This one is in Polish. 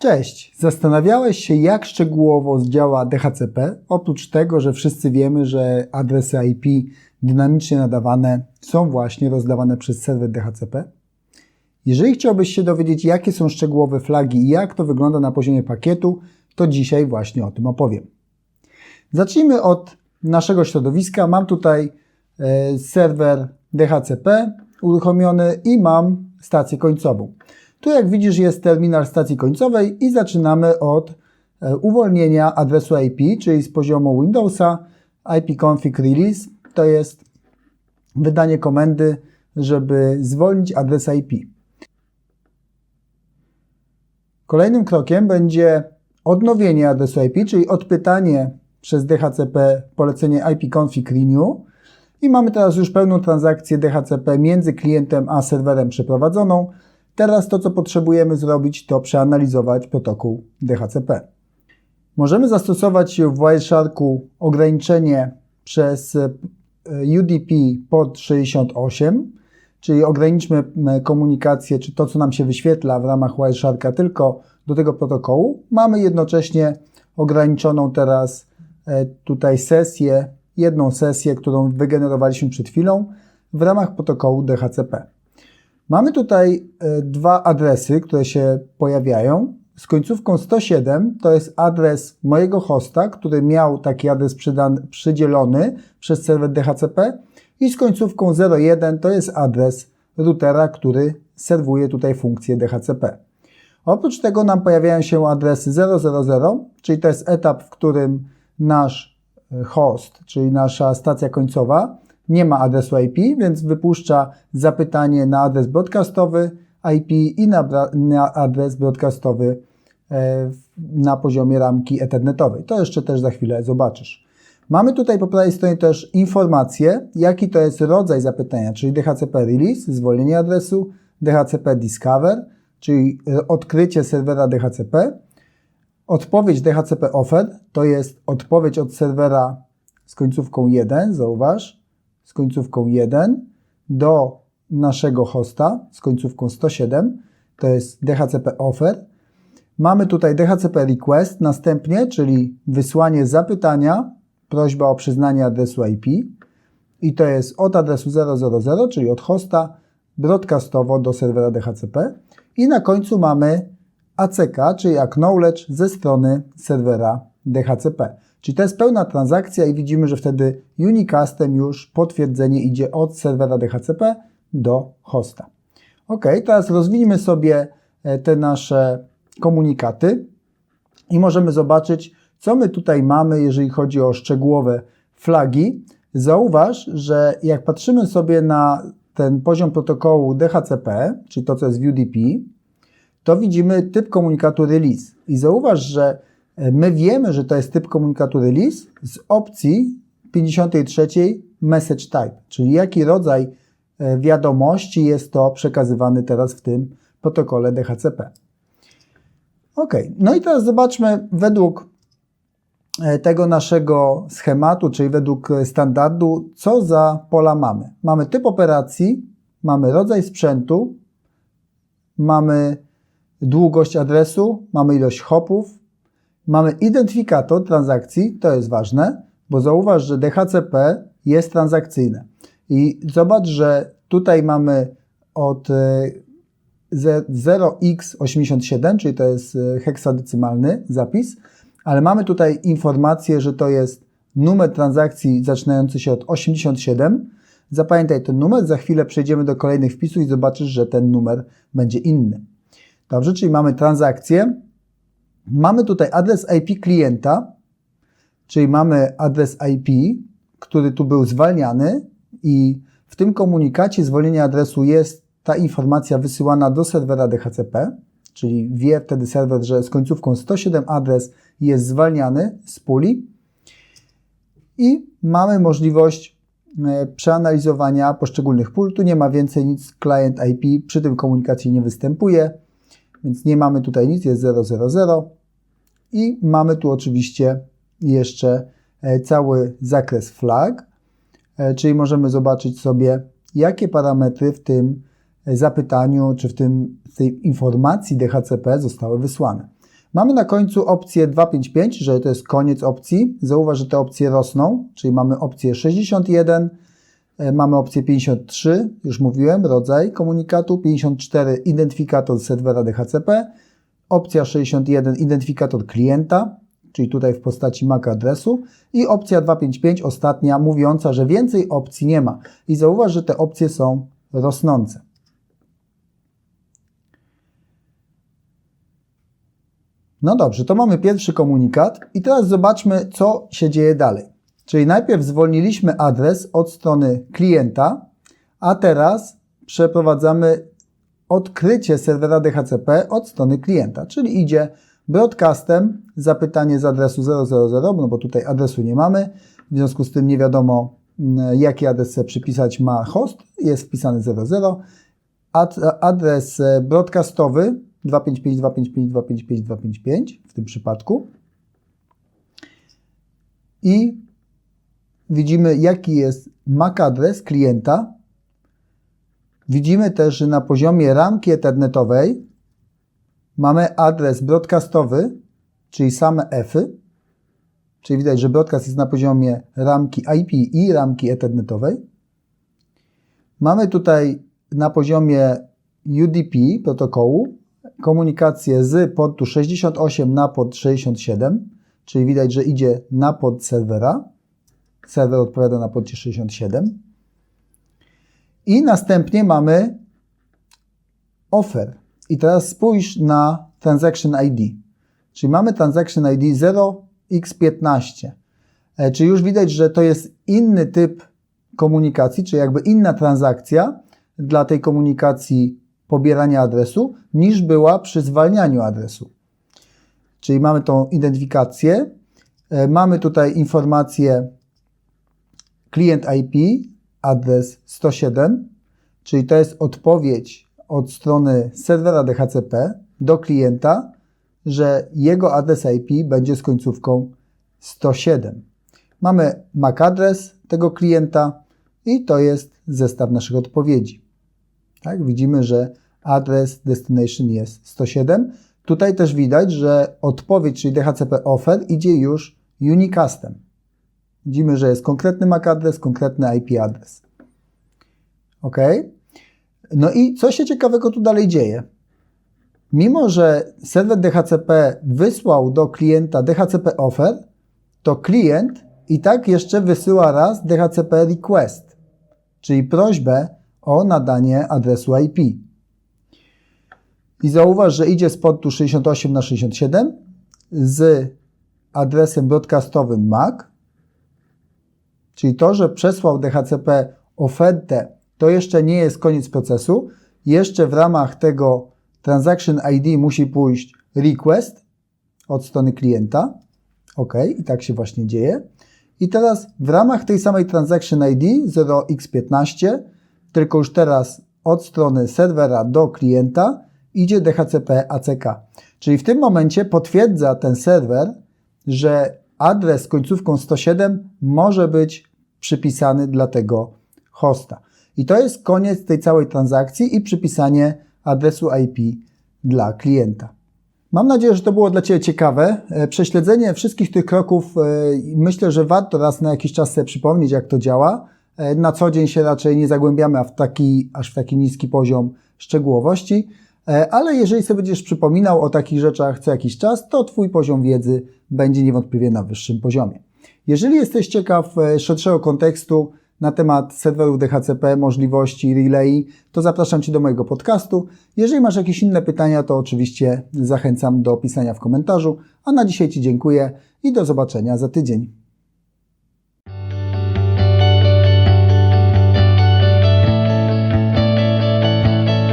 Cześć! Zastanawiałeś się, jak szczegółowo działa DHCP? Oprócz tego, że wszyscy wiemy, że adresy IP dynamicznie nadawane są właśnie rozdawane przez serwer DHCP. Jeżeli chciałbyś się dowiedzieć, jakie są szczegółowe flagi i jak to wygląda na poziomie pakietu, to dzisiaj właśnie o tym opowiem. Zacznijmy od naszego środowiska. Mam tutaj e, serwer DHCP uruchomiony i mam stację końcową. Tu jak widzisz jest terminal stacji końcowej i zaczynamy od e, uwolnienia adresu IP, czyli z poziomu Windowsa ipconfig release to jest wydanie komendy, żeby zwolnić adres IP. Kolejnym krokiem będzie odnowienie adresu IP, czyli odpytanie przez DHCP polecenie ipconfig renew i mamy teraz już pełną transakcję DHCP między klientem a serwerem przeprowadzoną. Teraz to, co potrzebujemy zrobić, to przeanalizować protokół DHCP. Możemy zastosować w Wiresharku ograniczenie przez e, UDP pod 68, czyli ograniczmy komunikację, czy to, co nam się wyświetla w ramach Wiresharka tylko do tego protokołu. Mamy jednocześnie ograniczoną teraz e, tutaj sesję, jedną sesję, którą wygenerowaliśmy przed chwilą w ramach protokołu DHCP. Mamy tutaj e, dwa adresy, które się pojawiają. Z końcówką 107 to jest adres mojego hosta, który miał taki adres przydzielony przez serwer DHCP i z końcówką 01 to jest adres routera, który serwuje tutaj funkcję DHCP. Oprócz tego nam pojawiają się adresy 000, czyli to jest etap, w którym nasz e, host, czyli nasza stacja końcowa, nie ma adresu IP, więc wypuszcza zapytanie na adres broadcastowy IP i na, na adres broadcastowy e, na poziomie ramki ethernetowej. To jeszcze też za chwilę zobaczysz. Mamy tutaj po prawej stronie też informację, jaki to jest rodzaj zapytania, czyli DHCP release, zwolnienie adresu, DHCP discover, czyli odkrycie serwera DHCP, odpowiedź DHCP offer, to jest odpowiedź od serwera z końcówką 1, zauważ, z końcówką 1 do naszego hosta z końcówką 107, to jest DHCP offer. Mamy tutaj DHCP request następnie, czyli wysłanie zapytania, prośba o przyznanie adresu IP i to jest od adresu 000, czyli od hosta broadcastowo do serwera DHCP i na końcu mamy ACK, czyli acknowledge ze strony serwera DHCP. Czyli to jest pełna transakcja i widzimy, że wtedy Unicastem już potwierdzenie idzie od serwera DHCP do hosta. Ok, teraz rozwijmy sobie e, te nasze komunikaty i możemy zobaczyć, co my tutaj mamy, jeżeli chodzi o szczegółowe flagi. Zauważ, że jak patrzymy sobie na ten poziom protokołu DHCP, czyli to, co jest w UDP, to widzimy typ komunikatu release. I zauważ, że My wiemy, że to jest typ komunikatu release z opcji 53 message type, czyli jaki rodzaj e, wiadomości jest to przekazywany teraz w tym protokole DHCP. Ok, no i teraz zobaczmy według e, tego naszego schematu, czyli według standardu, co za pola mamy. Mamy typ operacji, mamy rodzaj sprzętu, mamy długość adresu, mamy ilość hopów, Mamy identyfikator transakcji, to jest ważne, bo zauważ, że DHCP jest transakcyjne. I zobacz, że tutaj mamy od 0x87, e, czyli to jest e, heksadecymalny zapis, ale mamy tutaj informację, że to jest numer transakcji zaczynający się od 87. Zapamiętaj ten numer, za chwilę przejdziemy do kolejnych wpisów i zobaczysz, że ten numer będzie inny. Dobrze, czyli mamy transakcję, Mamy tutaj adres IP klienta, czyli mamy adres IP, który tu był zwalniany i w tym komunikacie zwolnienia adresu jest ta informacja wysyłana do serwera DHCP, czyli wie wtedy serwer, że z końcówką 107 adres jest zwalniany z puli. I mamy możliwość e, przeanalizowania poszczególnych pól. Tu nie ma więcej nic, client IP przy tym komunikacji nie występuje, więc nie mamy tutaj nic, jest 000. I mamy tu oczywiście jeszcze e, cały zakres flag, e, czyli możemy zobaczyć sobie, jakie parametry w tym zapytaniu, czy w, tym, w tej informacji DHCP zostały wysłane. Mamy na końcu opcję 255, że to jest koniec opcji. Zauważ, że te opcje rosną, czyli mamy opcję 61, e, mamy opcję 53, już mówiłem, rodzaj komunikatu, 54 identyfikator serwera DHCP, opcja 61 identyfikator klienta, czyli tutaj w postaci MAC adresu i opcja 255 ostatnia mówiąca, że więcej opcji nie ma. I zauważ, że te opcje są rosnące. No dobrze, to mamy pierwszy komunikat i teraz zobaczmy, co się dzieje dalej. Czyli najpierw zwolniliśmy adres od strony klienta, a teraz przeprowadzamy odkrycie serwera DHCP od strony klienta, czyli idzie broadcastem zapytanie z adresu 000, no bo tutaj adresu nie mamy, w związku z tym nie wiadomo mm, jaki adres przypisać ma host, jest wpisany 00, Ad, adres broadcastowy 255, 255, 255, 255 w tym przypadku. I widzimy jaki jest MAC adres klienta. Widzimy też, że na poziomie ramki ethernetowej mamy adres broadcastowy, czyli same Fy, czyli widać, że broadcast jest na poziomie ramki IP i ramki ethernetowej. Mamy tutaj na poziomie UDP protokołu komunikację z portu 68 na port 67, czyli widać, że idzie na port serwera. Serwer odpowiada na porcie 67. I następnie mamy offer. I teraz spójrz na transaction ID. Czyli mamy transaction ID 0x15. E, czyli już widać, że to jest inny typ komunikacji, czyli jakby inna transakcja dla tej komunikacji pobierania adresu, niż była przy zwalnianiu adresu. Czyli mamy tą identyfikację, e, mamy tutaj informację klient IP, adres 107, czyli to jest odpowiedź od strony serwera DHCP do klienta, że jego adres IP będzie z końcówką 107. Mamy MAC adres tego klienta i to jest zestaw naszych odpowiedzi. Tak? Widzimy, że adres destination jest 107. Tutaj też widać, że odpowiedź, czyli DHCP offer, idzie już unicastem. Widzimy, że jest konkretny MAC adres, konkretny IP adres. OK. No i co się ciekawego tu dalej dzieje? Mimo, że serwer DHCP wysłał do klienta DHCP offer, to klient i tak jeszcze wysyła raz DHCP request, czyli prośbę o nadanie adresu IP. I zauważ, że idzie z portu 68 na 67 z adresem broadcastowym MAC, czyli to, że przesłał DHCP ofertę, to jeszcze nie jest koniec procesu. Jeszcze w ramach tego transaction ID musi pójść request od strony klienta. OK, i tak się właśnie dzieje. I teraz w ramach tej samej transaction ID 0x15, tylko już teraz od strony serwera do klienta, idzie DHCP ACK. Czyli w tym momencie potwierdza ten serwer, że adres z końcówką 107 może być przypisany dla tego hosta. I to jest koniec tej całej transakcji i przypisanie adresu IP dla klienta. Mam nadzieję, że to było dla Ciebie ciekawe. E, prześledzenie wszystkich tych kroków e, myślę, że warto raz na jakiś czas sobie przypomnieć, jak to działa. E, na co dzień się raczej nie zagłębiamy w taki, aż w taki niski poziom szczegółowości. Ale jeżeli sobie będziesz przypominał o takich rzeczach co jakiś czas, to Twój poziom wiedzy będzie niewątpliwie na wyższym poziomie. Jeżeli jesteś ciekaw e, szerszego kontekstu na temat serwerów DHCP, możliwości relay, to zapraszam Cię do mojego podcastu. Jeżeli masz jakieś inne pytania, to oczywiście zachęcam do pisania w komentarzu. A na dzisiaj Ci dziękuję i do zobaczenia za tydzień.